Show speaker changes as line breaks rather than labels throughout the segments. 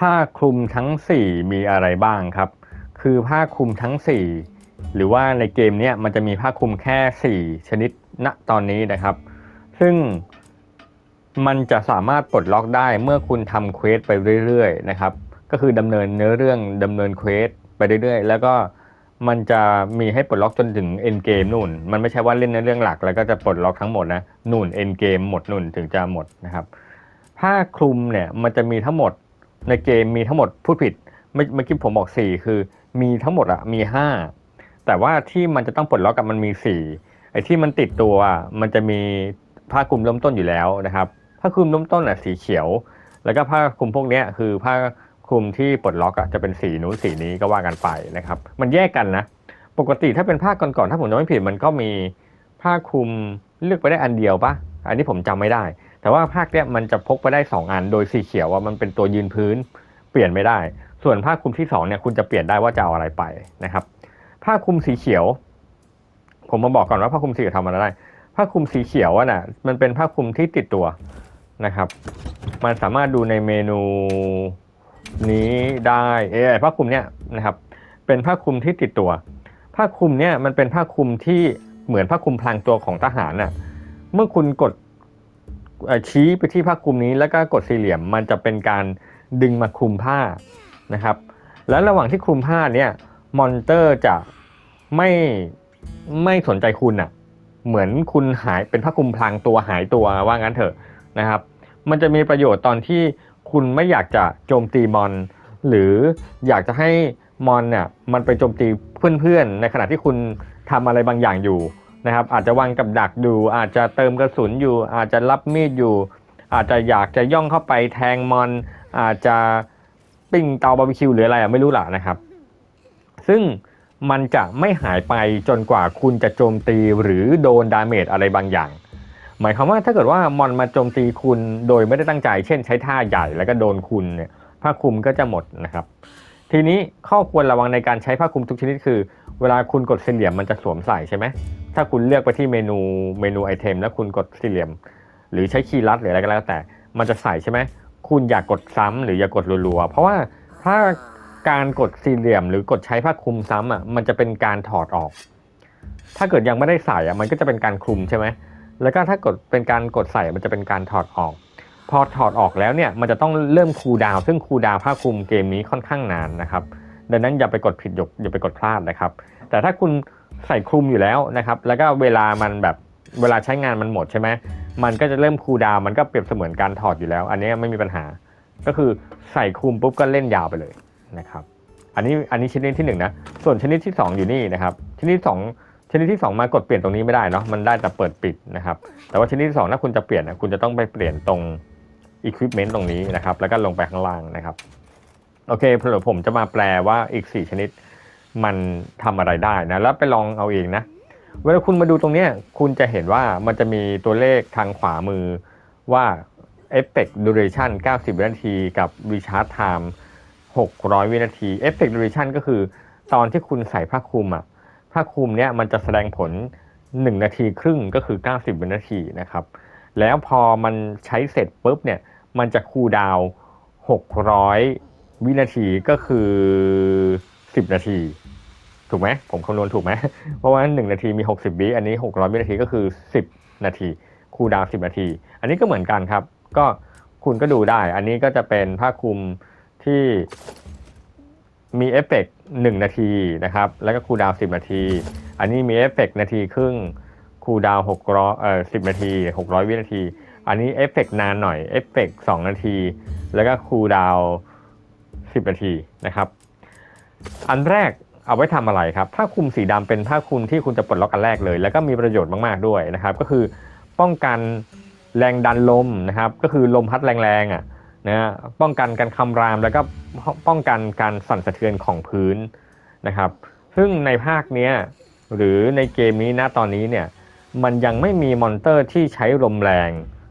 ผ้าคลุมทั้ง 4 มีอะไรบ้างครับ คือผ้าคลุมทั้ง 4 หรือว่าในเกมเนี้ยมันจะมีผ้าคลุมแค่ 4 ชนิดณตอนนี้นะครับ ซึ่งมันจะสามารถปลดล็อกได้เมื่อคุณทำเควสไปเรื่อยๆนะครับ ก็คือดำเนินเนื้อเรื่องดำเนินเควสไปเรื่อยๆ แล้วก็มันจะมีให้ปลดล็อกจนถึงเอ็นเกมนู่น มันไม่ใช่ว่าเล่นในเรื่องหลัก แล้วก็จะปลดล็อกทั้งหมดนะนู่นเอ็นเกมหมดนู่นถึงจะหมดนะครับ ผ้าคลุมเนี่ยมันจะมีทั้งหมด ในเกมมีทั้งหมดพูดผิดเมื่อเมื่อกี้ผมบอก4คือ มีทั้งหมดอะมี5แต่ว่าที่มันจะต้องปลดล็อกกับมันมี4ไอ้ที่มันติดตัวอะมันจะมีผ้าคลุมเริ่มต้นอยู่แล้วนะครับผ้าคลุมเริ่มต้นอะสีเขียว แล้วก็ผ้าคลุมพวกนี้คือผ้าคลุมที่ปลดล็อกอะจะเป็นสีนู้นสีนี้ก็ว่ากันไปนะครับ มันแยกกันนะ ปกติถ้าเป็นผ้าก่อนๆถ้าผมจำไม่ผิดมันก็มีผ้าคลุมเลือกไปได้อันเดียวปะอันนี้ผมจำไม่ได้ แต่ว่าภาคเนี้ยมันจะพกไปได้ 2 อัน โดยสีเขียวว่ามันเป็นตัวยืนพื้นเปลี่ยนไม่ได้ ส่วนผ้าคลุมที่2เนี่ยคุณจะเปลี่ยนได้ว่าจะเอาอะไรไปนะครับผ้าคลุมสีเขียว ผมมาบอกก่อนว่าผ้าคลุมสีเขียวทำอะไรได้ผ้าคลุมสีเขียวอะน่ะมันเป็นผ้าคลุมที่ติดตัวนะครับ มันสามารถดูในเมนูนี้ได้เออผ้าคลุมเนี่ยนะครับ เป็นผ้าคลุมที่ติดตัวผ้าคลุมเนี่ยมันเป็นผ้าคลุมที่เหมือนผ้าคลุมพลางตัวของทหารน่ะ เมื่อคุณกด ชี้ไปที่ผ้าคลุมนี้แล้วก็กดสี่เหลี่ยมมันจะเป็นการดึงมาคลุมผ้านะครับ แล้วระหว่างที่คลุมผ้าเนี่ยมอนเตอร์จะไม่ไม่สนใจคุณอะเหมือนคุณหายเป็นผ้าคลุมพลางตัวหายตัวว่างั้นเถอะนะครับ มันจะมีประโยชน์ตอนที่คุณไม่อยากจะโจมตีมอน หรืออยากจะให้มอนเนี่ยมันไปโจมตีเพื่อนๆ ในขณะที่คุณทำอะไรบางอย่างอยู่ นะครับ อาจจะวางกับดักอยู่อาจจะเติมกระสุนอยู่ อาจจะรับมีดอยู่ อาจจะอยากจะย่องเข้าไปแทงมอน อาจจะปิ้งเตาบาร์บีคิวหรืออะไรไม่รู้หละนะครับ ซึ่งมันจะไม่หายไปจนกว่าคุณจะโจมตีหรือโดนดาเมจอะไรบางอย่าง หมายความว่าถ้าเกิดว่ามอนมาโจมตีคุณโดยไม่ได้ตั้งใจ เช่นใช้ท่าใหญ่แล้วก็โดนคุณเนี่ยผ้าคลุมก็จะหมดนะครับ ทีนี้ข้อควรระวังในการใช้ผ้าคลุมทุกชนิดคือ เวลาคุณกดเหลี่ยมมันจะสวมใส่ใช่ไหม ถ้าคุณเลือกไปที่เมนูเมนูไอเทม แล้วคุณกดสี่เหลี่ยม หรือใช้คีย์ลัดหรืออะไรก็แล้วแต่ มันจะใส่ใช่ไหมคุณอย่ากกดซ้ำหรืออย่ากดรัวๆ เพราะว่าถ้าการกดสี่เหลี่ยม หรือกดใช้ผ้าคลุมซ้ำอะมันจะเป็นการถอดออก ถ้าเกิดยังไม่ได้ใส่อะมันก็จะเป็นการคลุมใช่ไหมแล้วก็ถ้ากดเป็นการกดใส่มันจะเป็นการถอดออก พอถอดออกแล้วเนี่ยมันจะต้องเริ่มคูดาวซึ่งคูดาวผ้าคลุมเกมนี้ค่อนข้างนานนะครับ ดังนั้นอย่าไปกดผิดย่าอย่าไปกดพลาดนะครับ แต่ถ้าคุณ ใส่คลุมอยู่แล้วนะครับ แล้วก็เวลามันแบบเวลาใช้งานมันหมดใช่ไหมมันก็จะเริ่มคูลดาวมันก็เปรียบเสมือนการถอดอยู่แล้ว อันนี้ไม่มีปัญหา ก็คือใส่คลุมปุ๊บก็เล่นยาวไปเลยนะครับ อันนี้อันนี้ชนิดที่หนึ่งนะส่วนชนิดที่สองอยู่นี่นะครับ ชนิดที่สองชนิดที่สองมากดเปลี่ยนตรงนี้ไม่ได้เนาะมันได้แต่เปิดปิดนะครับ แต่ว่าชนิดที่สองถ้าคุณจะเปลี่ยนนะคุณจะต้องไปเปลี่ยนตรง equipment ตรงนี้นะครับ แล้วก็ลงไปข้างล่างนะครับ โอเคเดี๋ยวผมจะมาแปลว่าอีก 4 ชนิด มันทำอะไรได้นะ แล้วไปลองเอาเองนะ เวลาคุณมาดูตรงเนี้ยคุณจะเห็นว่ามันจะมีตัวเลขทางขวามือว่า Effect Duration 90 วินาที กับ Recharge Time 600 วินาที Effect Duration ก็คือตอนที่คุณใส่ผ้าคลุมอะผ้าคลุมเนี้ยมันจะแสดงผล 1 นาทีครึ่งก็คือ 90 วินาทีนะครับ แล้วพอมันใช้เสร็จปุ๊บเนี่ยมันจะคูลดาวน์600 วินาทีก็คือ 10นาที ถูกไหมผมคำนวณถูกไหมเพราะว่า1นาทีมี60วิอันนี้600วินาทีก็คือ10นาที คูลดาวน์10นาที อันนี้ก็เหมือนกันครับ ก็คุณก็ดูได้ อันนี้ก็จะเป็นผ้าคลุมที่มีเอฟเฟกต์1นาทีนะครับ แล้วก็คูลดาวน์10นาที อันนี้มีเอฟเฟกต์นาทีครึ่งคูลดาวน์600เอ่อ10นาที600วินาที อันนี้เอฟเฟกต์นานหน่อยเอฟเฟกต์2นาที แล้วก็คูลดาวน์10นาทีนะครับ อันแรกเอาไว้ทำอะไรครับ ผ้าคลุมสีดำเป็นผ้าคลุมที่คุณจะปลดล็อกอันแรกเลย แล้วก็มีประโยชน์มากๆด้วยนะครับ ก็คือป้องกันแรงดันลมนะครับ ก็คือลมพัดแรงๆอะนะฮะป้องกันการคำรามแล้วก็ป้องกันการสั่นสะเทือนของพื้นนะครับ ซึ่งในภาคเนี้ยหรือในเกมนี้นะตอนนี้เนี่ยมันยังไม่มีมอนเตอร์ที่ใช้ลมแรง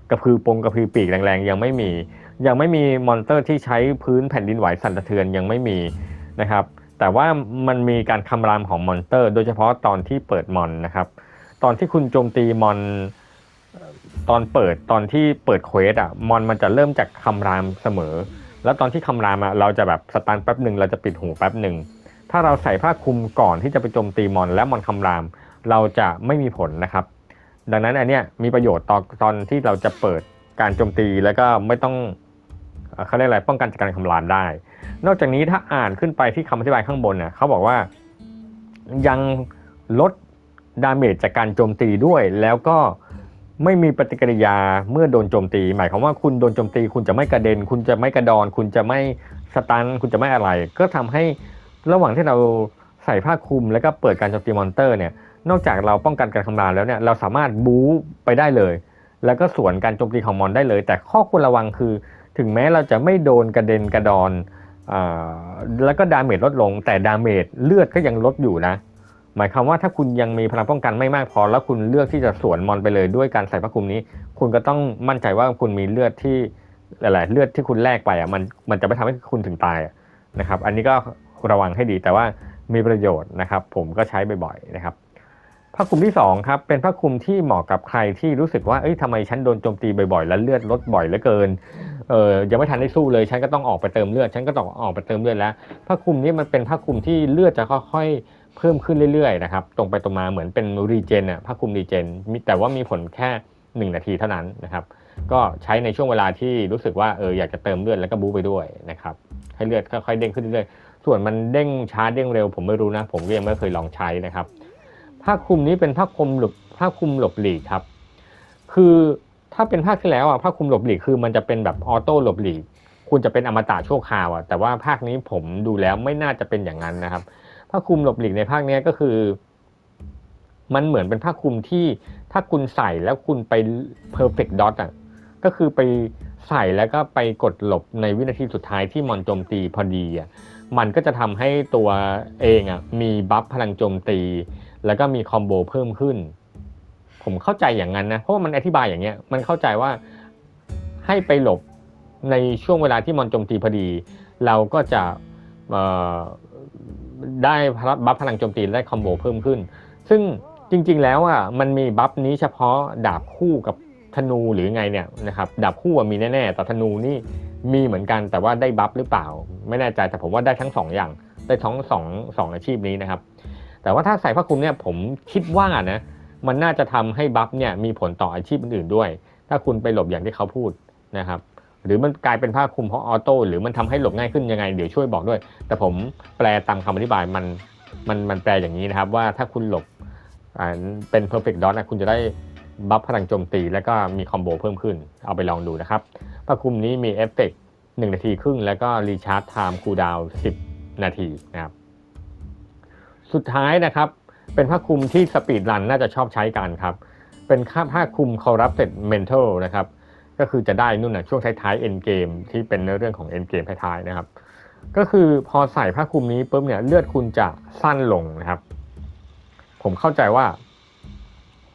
กระพือปงกระพือปีกแรงๆยังไม่มี ยังไม่มีมอนเตอร์ที่ใช้พื้นแผ่นดินไหวสั่นสะเทือนยังไม่มีนะครับ แต่ว่ามันมีการคำรามของมอนเตอร์ โดยเฉพาะตอนที่เปิดมอนนะครับ ตอนที่คุณโจมตีมอนตอนเปิดตอนที่เปิดเควสอะมอนมันจะเริ่มจากคำรามเสมอ แล้วตอนที่คำรามอะเราจะแบบสตันแป๊บหนึ่งเราจะปิดหูแป๊บหนึ่งถ้าเราใส่ผ้าคลุมก่อนที่จะไปโจมตีมอน และมอนคำราม เราจะไม่มีผลนะครับ ดังนั้นอันเนี้ยมีประโยชน์ตอนตอนที่เราจะเปิดการโจมตีแล้วก็ไม่ต้องเขาเรียกอะไรป้องกันจากการคำรามได้ นอกจากนี้ถ้าอ่านขึ้นไปที่คำอธิบายข้างบนเนี่ยเขาบอกว่ายังลดดาเมจจากการโจมตีด้วย แล้วก็ไม่มีปฏิกิริยาเมื่อโดนโจมตี หมายความว่าคุณโดนโจมตี คุณจะไม่กระเด็น คุณจะไม่กระดอน คุณจะไม่สตัน คุณจะไม่อะไร ก็ทำให้ระหว่างที่เราใส่ผ้าคลุมแล้วก็เปิดการโจมตีมอนเตอร์เนี่ยนอกจากเราป้องกันการคำรามแล้วเนี่ยเราสามารถบู๊ไปได้เลย แล้วก็สวนการโจมตีของมอนได้เลย แต่ข้อควรระวังคือ ถึงแม้เราจะไม่โดนกระเด็นกระดอน แล้วก็ดาเมจลดลง แต่ดาเมจเลือดก็ยังลดอยู่นะ หมายความว่าถ้าคุณยังมีพลังป้องกันไม่มากพอ แล้วคุณเลือกที่จะสวนมอนไปเลยด้วยการใส่ผ้าคลุมนี้ คุณก็ต้องมั่นใจว่าคุณมีเลือดที่อะไรเลือดที่คุณแลกไปอะมันมันจะไม่ทำให้คุณถึงตายนะครับ อันนี้ก็ระวังให้ดีแต่ว่ามีประโยชน์นะครับ ผมก็ใช้บ่อยๆนะครับผ้าคลุมที่สองครับเป็นผ้าคลุมที่เหมาะกับใครที่รู้สึกว่าเอ้ยทำไมฉันโดนโจมตีบ่อยๆ แล้วเลือดลดบ่อยเหลือเกิน เออยังไม่ทันได้สู้เลย ฉันก็ต้องออกไปเติมเลือด ฉันก็ต้องออกไปเติมเลือดแล้วผ้าคลุมนี้มันเป็นผ้าคลุมที่เลือดจะค่อยๆเพิ่มขึ้นเรื่อยๆนะครับตรงไปตรงมาเหมือนเป็นรีเจนอะผ้าคลุมรีเจนแต่ว่ามีผลแค่ 1 นาทีเท่านั้นนะครับ ก็ใช้ในช่วงเวลาที่รู้สึกว่าเอออยากจะเติมเลือดแล้วก็บู๊ไปด้วยนะครับให้เลือดค่อยๆเด้งขึ้นเรื่อยๆส่วนมันเด้งช้าเด้งเร็ว ผมไม่รู้นะ ผมก็ยังไม่เคยลองใช้นะครับผ้าคลุมนี้เป็นผ้าคลุมหลบผ้าคลุมหลบหลีกครับ คือ ถ้าเป็นภาคที่แล้วอะผ้าคลุมหลบหลีกคือมันจะเป็นแบบออโต้หลบหลีกคุณจะเป็นอมตะชั่วคราวอะแต่ว่าภาคนี้ผมดูแล้วไม่น่าจะเป็นอย่างนั้นนะครับผ้าคลุมหลบหลีกในภาคนี้ก็คือ มันเหมือนเป็นผ้าคลุมที่ถ้าคุณใส่แล้วคุณไป perfect dot อะก็คือไปใส่แล้วก็ไปกดหลบในวินาทีสุดท้ายที่มอนโจมตีพอดีอะมันก็จะทำให้ตัวเองอะมีบัฟพลังโจมตี แล้วก็มีคอมโบเพิ่มขึ้น ผมเข้าใจอย่างนั้นนะเพราะว่ามันอธิบายอย่างเงี้ยมันเข้าใจว่าให้ไปหลบในช่วงเวลาที่มอนโจมตีพอดี เราก็จะได้บัฟพลังโจมตีได้คอมโบเพิ่มขึ้น ซึ่งจริง ๆ แล้วอะมันมีบัฟนี้เฉพาะดาบคู่กับธนูหรือไงเนี่ยนะครับดาบคู่มีแน่ๆแต่ธนูนี่มีเหมือนกันแต่ว่าได้บัฟหรือเปล่า ไม่แน่ใจแต่ผมว่าได้ทั้งสองอย่างได้ทั้งสองสองอาชีพนี้นะครับ แต่ว่าถ้าใส่ผ้าคลุมเนี่ยผมคิดว่านะ มันน่าจะทำให้บัฟเนี่ยมีผลต่ออาชีพอื่นๆด้วย ถ้าคุณไปหลบอย่างที่เขาพูดนะครับหรือมันกลายเป็นผ้าคลุมเพราะออโต้หรือมันทำให้หลบง่ายขึ้นยังไงเดี๋ยวช่วยบอกด้วย แต่ผมแปลตามคำอธิบายมันมันมันแปลอย่างนี้นะครับว่าถ้าคุณหลบเป็น perfect dot นะคุณจะได้บัฟพลังโจมตีแล้วก็มีคอมโบเพิ่มขึ้น เอาไปลองดูนะครับผ้าคลุมนี้มีเอฟเฟกต์1นาทีครึ่ง แล้วก็รีชาร์จไทม์คูลดาวน์10 นาทีนะครับ สุดท้ายนะครับ เป็นผ้าคลุมที่สปีดรันน่าจะชอบใช้กันครับ เป็นค่าผ้าคลุม corrupted mental นะครับ ก็คือจะได้นู่นนะช่วงท้ายๆ end game ที่เป็นเรื่องของ end game ท้ายๆนะครับ ก็คือพอใส่ผ้าคลุมนี้ปุ๊บเนี่ยเลือดคุณจะสั้นลงนะครับ ผมเข้าใจว่า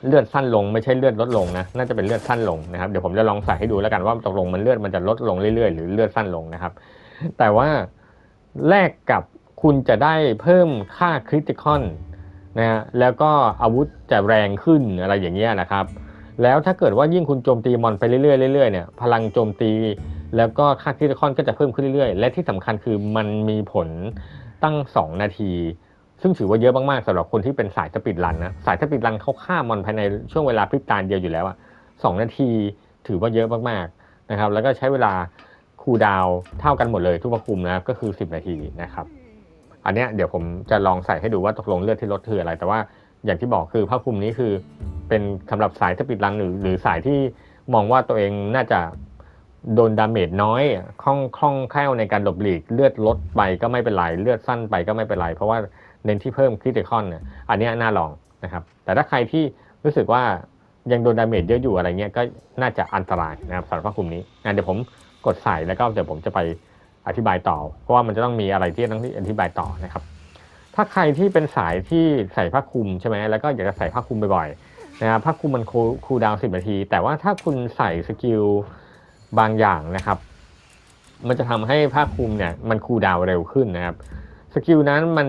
เลือดสั้นลงไม่ใช่เลือดลดลงนะน่าจะเป็นเลือดสั้นลงนะครับเดี๋ยวผมจะลองใส่ให้ดูแล้วกันว่าตกลงมันเลือดมันจะลดลงเรื่อยๆหรือเลือดสั้นลงนะครับ แต่ว่าแลกกับคุณจะได้เพิ่มค่าคริติคอน นะฮะแล้วก็อาวุธจะแรงขึ้นอะไรอย่างเงี้ยนะครับ แล้วถ้าเกิดว่ายิ่งคุณโจมตีมอนไปเรื่อยๆเรื่อยๆเนี่ยพลังโจมตี แล้วก็ค่าคริติคอนก็จะเพิ่มขึ้นเรื่อยๆ และที่สำคัญคือมันมีผลตั้ง 2 นาที ซึ่งถือว่าเยอะมากๆสำหรับคนที่เป็นสายสปีดรันนะสายสปีดรันเขาฆ่ามอนภายในช่วงเวลาพริบตาเดียวอยู่แล้วอะสองนาทีถือว่าเยอะมากๆนะครับแล้วก็ใช้เวลาคูลดาวเท่ากันหมดเลยทุกประคุมนะก็คือ 10 นาทีนะครับ อันเนี้ยเดี๋ยวผมจะลองใส่ให้ดูว่าตกลงเลือดที่ลดคืออะไร แต่ว่าอย่างที่บอกคือผ้าคลุมนี้คือเป็นสำหรับสายสปีดรันหรือหรือสายที่มองว่าตัวเองน่าจะโดนดาเมจน้อยคล่องคล่องแคล่วในการหลบหลีก เลือดลดไปก็ไม่เป็นไร เลือดสั้นไปก็ไม่เป็นไร เพราะว่าเน้นที่เพิ่มคริติคอนเนี่ยอันนี้น่าลองนะครับ แต่ถ้าใครที่รู้สึกว่ายังโดนดาเมจเยอะอยู่อะไรเงี้ยก็น่าจะอันตรายนะครับสำหรับผ้าคลุมนี้งั้นเดี๋ยวผมกดใส่แล้วก็เดี๋ยวผมจะไป อธิบายต่อ เพราะว่ามันจะต้องมีอะไรที่ต้องอธิบายต่อนะครับ ถ้าใครที่เป็นสายที่ใส่ผ้าคลุมใช่ไหมแล้วก็อยากจะใส่ผ้าคลุมบ่อยๆนะครับผ้าคลุมมันคูลดาวน์สินาที แต่ว่าถ้าคุณใส่สกิลบางอย่างนะครับ มันจะทำให้ผ้าคลุมเนี่ยมันคูลดาวน์เร็วขึ้นนะครับสกิลนั้นมัน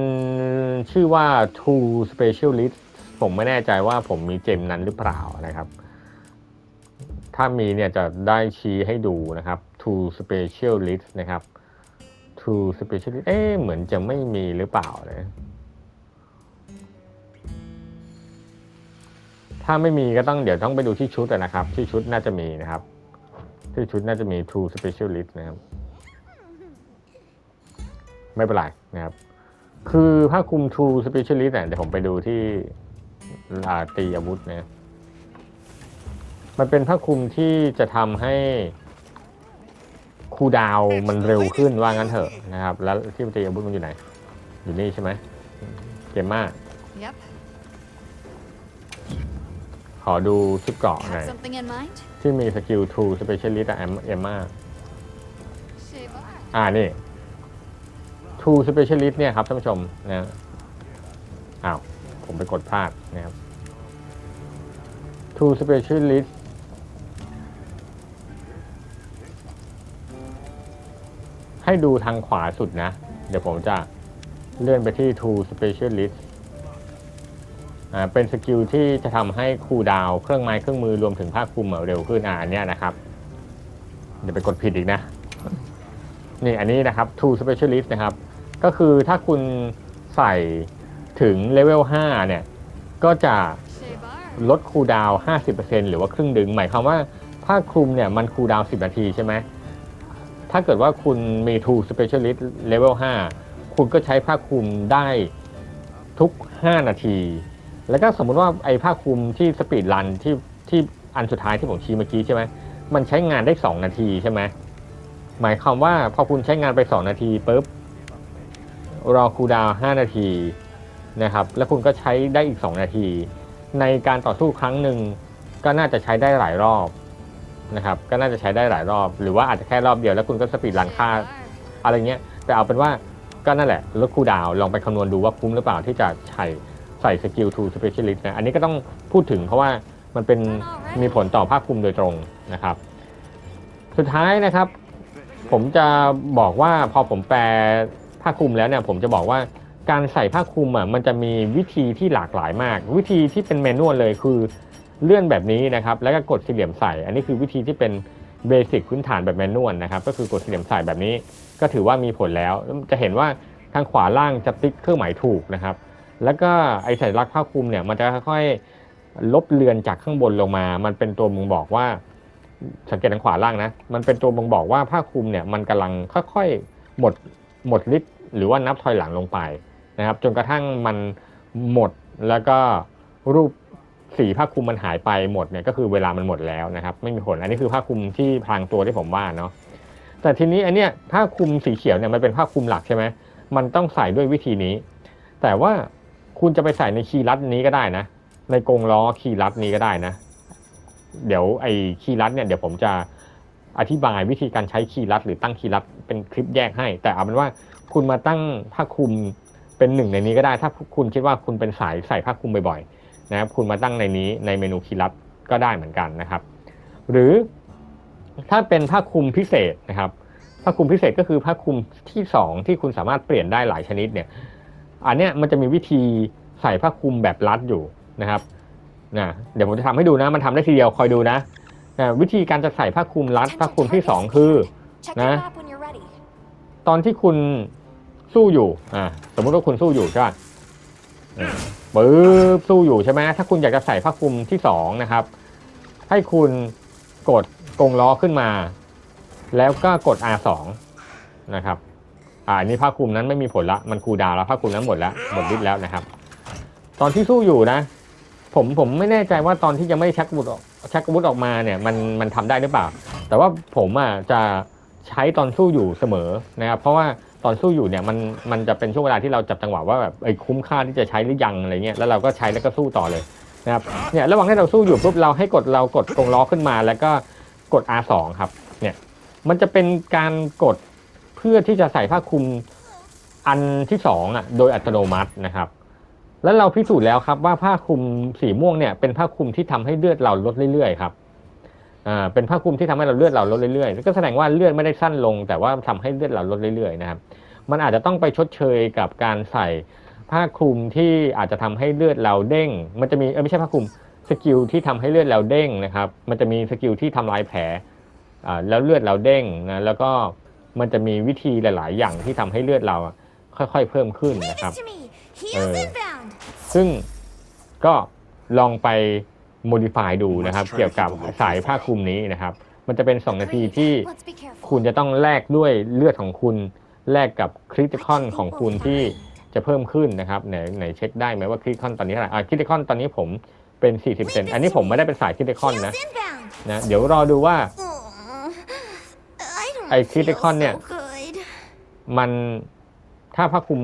ชื่อว่า True Specialist ผมไม่แน่ใจว่าผมมีเจมนั้นหรือเปล่านะครับ ถ้ามีเนี่ยจะได้ชี้ให้ดูนะครับ to specialist นะครับ to specialist เอ๊ะเหมือนจะไม่มีหรือเปล่านะถ้าไม่มีก็ต้องเดี๋ยวต้องไปดูที่ชุดนะครับ ที่ชุดน่าจะมีนะครับ ที่ชุดน่าจะมี to specialist นะครับ ไม่เป็นไรนะครับ คือผ้าคลุม to specialist เนี่ยเดี๋ยวผมไปดูที่ลาตีอาวุธนะมันเป็นผ้าคลุมที่จะทำให้ คูลดาวน์มันเร็วขึ้นว่างั้นเถอะนะครับ แล้วที่ตีอาวุธมันอยู่ไหน อยู่นี่ใช่ไหมเกมมา
Yep.
ขอดูชุดเกราะหน่อย
Have something in mind?
ที่มีสกิล to specialist อะเอมมา
Say bye.
อ่านี่ True Specialist เนี่ยครับท่านผู้ชมนะอ้าวผมไปกดพลาดนะครับ True Specialist ให้ดูทางขวาสุดนะ เดี๋ยวผมจะเลื่อนไปที่ True Specialist อ่าเป็นสกิลที่จะทำให้คูดาวเครื่องไม้เครื่องมือรวมถึงภาคคลุมอะเร็วขึ้นอ่าอันเนี้ยนะครับเดี๋ยวไปกดผิดอีกนะ นี่อันนี้นะครับ True Specialist นะครับ ก็คือถ้าคุณใส่ถึงเลเวล5เนี่ย ก็จะลดคูดาวน์50%หรือว่าครึ่งดึง หมายความว่าผ้าคลุมเนี่ยมันคูดาว 10 นาทีใช่ไหม ถ้าเกิดว่าคุณมี True Specialist Level 5 คุณก็ใช้ผ้าคลุมได้ทุก 5 นาที แล้วก็สมมุติว่าไอ้ผ้าคลุมที่สปีดรันที่ที่อันสุดท้ายที่ผมชี้เมื่อกี้ใช่ไหมมันใช้งานได้ 2 นาทีใช่ไหมหมายความว่าพอคุณใช้งานไป 2 นาทีปุ๊บรอคูดาว5นาทีนะครับแล้วคุณก็ใช้ได้อีก 2 นาที ในการต่อสู้ครั้งหนึ่งก็น่าจะใช้ได้หลายรอบ นะครับก็น่าจะใช้ได้หลายรอบ หรือว่าอาจจะแค่รอบเดียวแล้วคุณก็สปีดรัน
Say
ค่า
bye.
อะไรเงี้ยแต่เอาเป็นว่าก็นั่นแหละลดคูลดาวน์ลองไปคำนวณดูว่าคุ้มหรือเปล่าที่จะใส่ใส่สกิล to specialist นะอันนี้ก็ต้องพูดถึงเพราะว่ามันเป็นมีผลต่อภาคภูมิโดยตรงนะครับ สุดท้ายนะครับ ผมจะบอกว่าพอผมแปลผ้าคลุมแล้วเนี่ยผมจะบอกว่าการใส่ผ้าคลุมอะมันจะมีวิธีที่หลากหลายมาก วิธีที่เป็นเมนวลเลยคือ เลื่อนแบบนี้นะครับแล้วก็กดสี่เหลี่ยมใส่ อันนี้คือวิธีที่เป็นเบสิกพื้นฐานแบบแมนนวลนะครับก็คือกดสี่เหลี่ยมใส่แบบนี้ ก็ถือว่ามีผลแล้วจะเห็นว่าทางขวาล่างจะติ๊กเครื่องหมายถูกนะครับ แล้วก็ไอสัญลักษณ์ผ้าคลุมเนี่ยมันจะค่อยๆลบเลือนจากข้างบนลงมา มันเป็นตัวบ่งบอกว่า สังเกตทางขวาล่างนะ มันเป็นตัวบ่งบอกว่าผ้าคลุมเนี่ยมันกำลังค่อยๆหมดหมดฤทธิ์หรือว่านับถอยหลังลงไปนะครับ จนกระทั่งมันหมดแล้วก็รูป สีผ้าคลุมมันหายไปหมดเนี่ยก็คือเวลามันหมดแล้วนะครับไม่มีผลอันนี้คือผ้าคลุมที่พรางตัวที่ผมว่าเนาะแต่ทีนี้อันเนี้ยผ้าคลุมสีเขียวเนี่ยมันเป็นผ้าคลุมหลักใช่ไหมมันต้องใส่ด้วยวิธีนี้ แต่ว่าคุณจะไปใส่ในคีย์ลัดนี้ก็ได้นะ ในกรงล้อคีย์ลัดนี้ก็ได้นะ เดี๋ยวไอ้คีย์ลัดเนี่ยเดี๋ยวผมจะอธิบายวิธีการใช้คีย์ลัดหรือตั้งคีย์ลัดเป็นคลิปแยกให้ แต่เอาเป็นว่าคุณมาตั้งผ้าคลุมเป็นหนึ่งในนี้ก็ได้ ถ้าคุณคิดว่าคุณเป็นสายใส่ผ้าคลุมบ่อยๆ นะครับคุณมาตั้งในนี้ในเมนูคีย์ลัดก็ได้เหมือนกันนะครับ หรือถ้าเป็นผ้าคลุมพิเศษนะครับผ้าคลุมพิเศษก็คือผ้าคลุมที่สองที่คุณสามารถเปลี่ยนได้หลายชนิดเนี่ยอันเนี้ยมันจะมีวิธีใส่ผ้าคลุมแบบรัดอยู่นะครับนะเดี๋ยวผมจะทำให้ดูนะมันทำได้ทีเดียวคอยดูนะนะวิธีการจะใส่ผ้าคลุมรัดผ้าคลุมที่สองคือ
Check
Nah.
your map when you're ready.
ตอนที่คุณสู้อยู่อ่าสมมุติว่าคุณสู้อยู่ใช่ป่ะเออ ปึ๊บสู้อยู่ใช่ไหมถ้าคุณอยากจะใส่ผ้าคลุมที่สองนะครับ ให้คุณกดกรงล้อขึ้นมา แล้วก็กด R2 นะครับอ่าอันนี้ผ้าคลุมนั้นไม่มีผลละมันคูดาวแล้วผ้าคลุมนั้นหมดแล้วหมดฤทธิ์แล้วนะครับ ตอนที่สู้อยู่นะ ผมผมไม่แน่ใจว่าตอนที่ยังไม่ชักอาวุธออกชักอาวุธออกมาเนี่ย มันมันทำได้หรือเปล่า แต่ว่าผมอะจะใช้ตอนสู้อยู่เสมอนะครับ เพราะว่า ตอนสู้อยู่เนี่ยมันมันจะเป็นช่วงเวลาที่เราจับจังหวะว่าแบบเอ้คุ้มค่าที่จะใช้หรือยังอะไรเงี้ยแล้วเราก็ใช้แล้วก็สู้ต่อเลยนะครับเนี่ยระหว่างที่เราสู้อยู่ปุ๊บเราให้กดเรากดกรงล้อขึ้นมา แล้วก็กด R2 ครับเนี่ยมันจะเป็นการกดเพื่อที่จะใส่ผ้าคลุมอันที่สองอะโดยอัตโนมัตินะครับ แล้วเราพิสูจน์แล้วครับว่าผ้าคลุมสีม่วงเนี่ยเป็นผ้าคลุมที่ทำให้เลือดเราลดเรื่อยๆครับ อ่าเป็นผ้าคลุมที่ทำให้เราเลือดเราลดเรื่อยๆก็แสดงว่าเลือดไม่ได้สั้นลง แต่ว่าทำให้เลือดเราลดเรื่อยๆนะครับมันอาจจะต้องไปชดเชยกับการใส่ผ้าคลุมที่อาจจะทำให้เลือดเราเด้ง มันจะมีเออไม่ใช่ผ้าคลุมสกิลที่ทำให้เลือดเราเด้งนะครับ มันจะมีสกิลที่ทำลายแผลอ่าแล้วเลือดเราเด้งนะแล้วก็มันจะมีวิธีหลาย ๆ อย่างที่ทำให้เลือดเราค่อยๆเพิ่มขึ้นนะครับซึ่งก็ลองไป modify ดูนะครับ เกี่ยวกับสายผ้าคลุมนี้นะครับ มันจะเป็น 2 นาทีที่
Let's be careful.
คุณจะต้องแลกด้วยเลือดของคุณแลกกับคริติคอนของคุณที่จะเพิ่มขึ้นนะครับไหนไหนเช็คได้ไหมว่าคริติคอนตอนนี้เท่าไหร่อ่าคริติคอนตอนนี้ผมเป็น 40เซนอันนี้ผมไม่ได้เป็นสายคริติคอนนะ
Heels inbound.
นะเดี๋ยวรอดูว่า
Oh, I don't
ไอ้
feel
Criticon เนี่ย
so good.
มันถ้าผ้าคลุม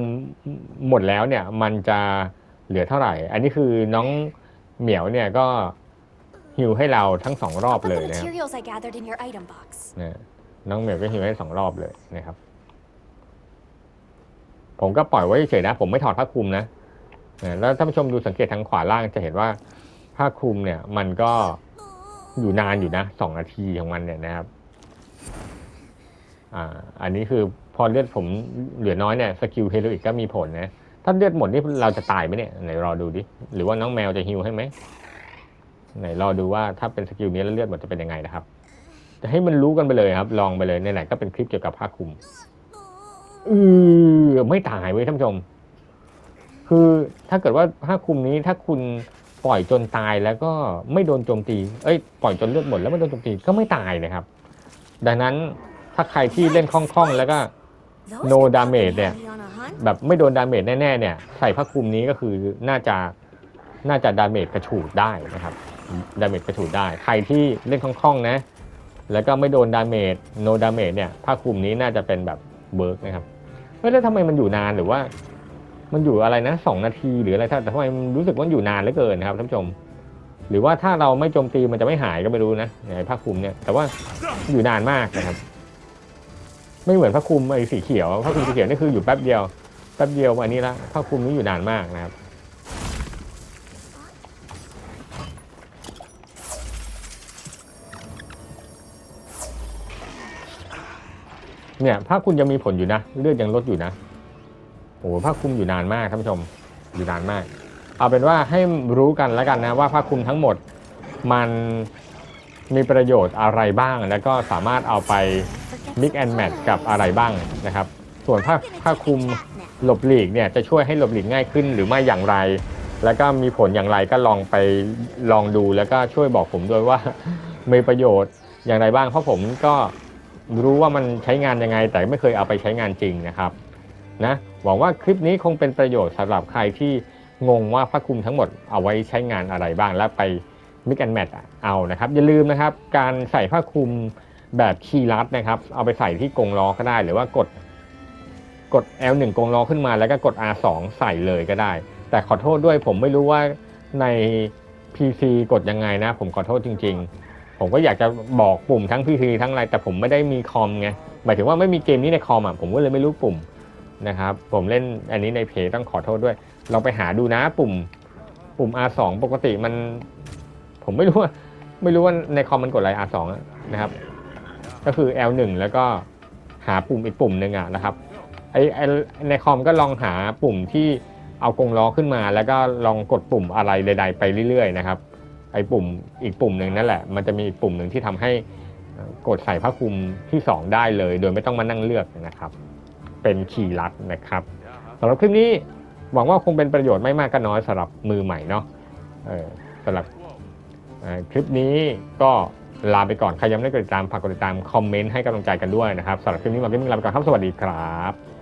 หมดแล้วเนี่ย มันจะเหลือเท่าไหร่ อันนี้คือน้อง เหมียวเนี่ยก็ฮิวให้เราทั้งสองรอบ
How about
เลย
the
นะครับ
materials I gathered in your item box?
นะน้องเหมียวก็ฮิวให้สองรอบเลยนะครับ ผมก็ปล่อยไว้เฉยๆนะ ผมไม่ถอดผ้าคลุมนะนะแล้วท่านผู้ชมดูสังเกตทางขวาล่างจะเห็นว่าผ้าคลุมเนี่ย มันก็อยู่นานอยู่นะสองนาทีของมันเนี่ยนะครับ อ่า อันนี้คือพอเลือดผมเหลือน้อยเนี่ยสกิลเฮโรอีกก็มีผลนะ ถ้าเลือดหมดนี่เราจะตายไหมเนี่ยไหนรอดูดิหรือว่าน้องแมวจะฮิวให้ไหมไหนรอดูว่าถ้าเป็นสกิลนี้แล้วเลือดหมดจะเป็นยังไงนะครับ จะให้มันรู้กันไปเลยครับ ลองไปเลยไหนๆก็เป็นคลิปเกี่ยวกับผ้าคลุมอือไม่ตายเว้ยท่านผู้ชม คือถ้าเกิดว่าผ้าคลุมนี้ถ้าคุณปล่อยจนตายแล้วก็ไม่โดนโจมตี เอ้ยปล่อยจนเลือดหมดแล้วไม่โดนโจมตีก็ไม่ตายนะครับ ดังนั้นถ้าใครที่เล่นคล่องๆแล้วก็
Those
No
could come in
damage เนี่ย แบบไม่โดนดาเมจแน่ๆเนี่ยใส่ผ้าคลุมนี้ก็คือน่าจะน่าจะดาเมจกระฉูดได้นะครับดาเมจกระฉูดได้ ใครที่เล่นคล่องๆนะ แล้วก็ไม่โดนดาเมจโนดาเมจเนี่ยผ้าคลุมนี้น่าจะเป็นแบบเบิร์กนะครับไม่แล้วทำไมมันอยู่นานหรือว่า มันอยู่อะไรนะสองนาทีหรืออะไรถ้าแต่ทำไมมันรู้สึกว่าอยู่นานเหลือเกินนะครับท่านผู้ชม หรือว่าถ้าเราไม่โจมตีมันจะไม่หายก็ไม่รู้นะไอ้ผ้าคลุมเนี่ยแต่ว่าอยู่นานมากนะครับ ไม่เหมือนผ้าคลุมไอ้สีเขียวผ้าคลุมสีเขียวนี่คืออยู่แป๊บเดียวแป๊บเดียวอันนี้ละผ้าคลุมนี้อยู่นานมากนะครับเนี่ยผ้าคลุมยังมีผลอยู่นะเลือดยังลดอยู่นะโอ้ผ้าคลุมอยู่นานมากท่านผู้ชมอยู่นานมาก เอาเป็นว่าให้รู้กันแล้วกันนะว่าผ้าคลุมทั้งหมดมันมีประโยชน์อะไรบ้างแล้วก็สามารถเอาไป mix
the
and match กับอะไรบ้างนะครับ ส่วนผ้าผ้าคลุมหลบหลีกเนี่ยจะช่วยให้หลบหลีกง่ายขึ้นหรือไม่อย่างไร แล้วก็มีผลอย่างไรก็ลองไปลองดูแล้วก็ช่วยบอกผมด้วยว่ามีประโยชน์อย่างไรบ้างเพราะผมก็รู้ว่ามันใช้งานยังไง แต่ไม่เคยเอาไปใช้งานจริงนะครับนะหวังว่าคลิปนี้คงเป็นประโยชน์สำหรับใครที่งงว่าผ้าคลุมทั้งหมดเอาไว้ใช้งานอะไรบ้างแล้วไปมิกแอนแมทเอานะครับอย่าลืมนะครับการใส่ผ้าคลุม แบบคีย์ลัดนะครับ เอาไปใส่ที่กรงล้อก็ได้ หรือว่ากดกด L1 กรงล้อขึ้นมาแล้วก็กด R2 ใส่เลยก็ได้ แต่ขอโทษด้วยผมไม่รู้ว่าใน PC กดยังไงนะ ผมขอโทษจริง ๆ ผมก็อยากจะบอกปุ่มทั้ง PC ทั้งอะไรแต่ผมไม่ได้มีคอมไงหมายถึงว่าไม่มีเกมนี้ในคอมอะผมก็เลยไม่รู้ปุ่มนะครับ ผมเล่นอันนี้ในเพจต้องขอโทษด้วยลองไปหาดูนะปุ่มปุ่ม R2 ปกติมัน ผมไม่รู้ว่าไม่รู้ว่าในคอมมันกดอะไร R2 นะครับ ก็คือ L1 แล้วก็หาปุ่มอีกปุ่มหนึ่งอะนะครับไอไอในคอมก็ลองหาปุ่มที่เอากงล้อขึ้นมา แล้วก็ลองกดปุ่มอะไรใด ๆ ไปเรื่อยๆนะครับไอปุ่มอีกปุ่มหนึ่งนั่นแหละ มันจะมีอีกปุ่มหนึ่งที่ทำให้กดใส่ผ้าคลุมที่ 2 ได้เลย โดยไม่ต้องมานั่งเลือกนะครับ เป็นคีย์ลัดนะครับสำหรับคลิปนี้หวังว่าคงเป็นประโยชน์ไม่มากก็น้อยสำหรับมือใหม่เนาะสำหรับคลิปนี้ก็ ลาไปก่อน ใครยังไม่ได้กดติดตามฝากกดติดตามคอมเมนต์ให้กำลังใจกันด้วยนะครับสำหรับคลิปนี้มาเก็ตมิงลาไปก่อนครับ สวัสดีครับ